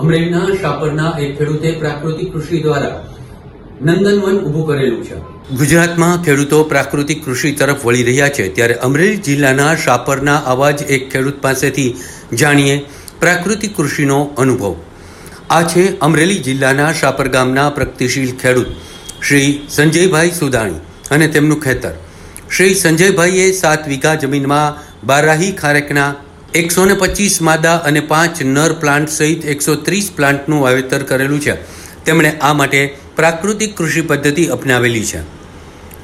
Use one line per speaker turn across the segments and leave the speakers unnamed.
અમરેલીના શાપરના એક ખેડૂતે પ્રાકૃતિક કૃષિ દ્વારા નંદનવન ઊભું કરેલું છે. ગુજરાતમાં ખેડૂતો પ્રાકૃતિક કૃષિ તરફ વળી રહ્યા છે ત્યારે અમરેલી જિલ્લાના શાપરના આવા જ એક ખેડૂત પાસેથી જાણીએ પ્રાકૃતિક કૃષિનો અનુભવ. આ છે અમરેલી જિલ્લાના શાપર ગામના પ્રગતિશીલ ખેડૂત શ્રી સંજયભાઈ સુદાણી અને તેમનું ખેતર. શ્રી સંજયભાઈએ સાત વીઘા જમીનમાં બારાહી ખારેકના એકસો ને પચીસ માદા અને પાંચ નર પ્લાન્ટ સહિત એકસો ત્રીસ પ્લાન્ટનું વાવેતર કરેલું છે. તેમણે આ માટે પ્રાકૃતિક કૃષિ પદ્ધતિ અપનાવેલી છે.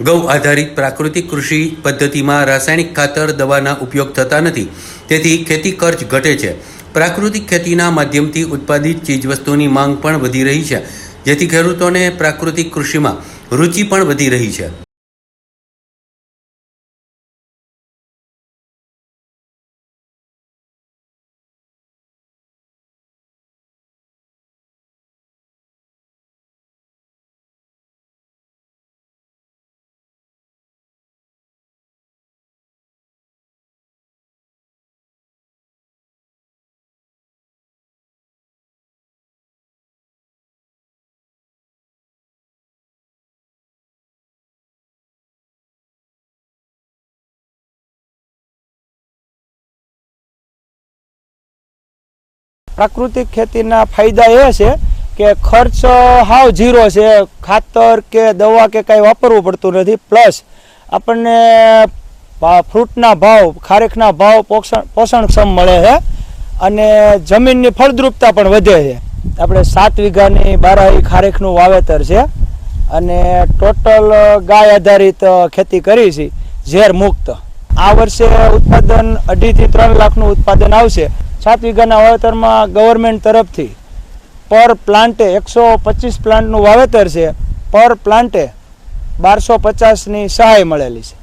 ગૌ આધારિત પ્રાકૃતિક કૃષિ પદ્ધતિમાં રાસાયણિક ખાતર, દવાના ઉપયોગ થતા નથી. તેથી ખેતી ખર્ચ ઘટે છે. પ્રાકૃતિક ખેતીના માધ્યમથી ઉત્પાદિત ચીજવસ્તુની માંગ પણ વધી રહી છે. જેથી ખેડૂતોને પ્રાકૃતિક કૃષિમાં રુચિ પણ વધી રહી છે.
પ્રાકૃતિક ખેતીના ફાયદા એ છે કે ખર્ચ હાવ ઝીરો છે. ખાતર કે દવા કે કાંઈ વાપરવું પડતું નથી. પ્લસ આપણને ફ્રૂટના ભાવ ખારેકના ભાવ પોષણ, પોષણક્ષમ મળે છે અને જમીનની ફળદ્રુપતા પણ વધે છે. આપણે સાત વીઘાની બારાવી ખારેકનું વાવેતર છે અને ટોટલ ગાય આધારિત ખેતી કરી છે. ઝેર મુક્ત. આ વર્ષે ઉત્પાદન અઢીથી ત્રણ લાખનું ઉત્પાદન આવશે. સાત વીઘાના વાવેતરમાં ગવર્મેન્ટ તરફથી પર પ્લાન્ટે એકસો પચીસ પ્લાન્ટનું વાવેતર છે. પર પ્લાન્ટે બારસો પચાસની સહાય મળેલી છે.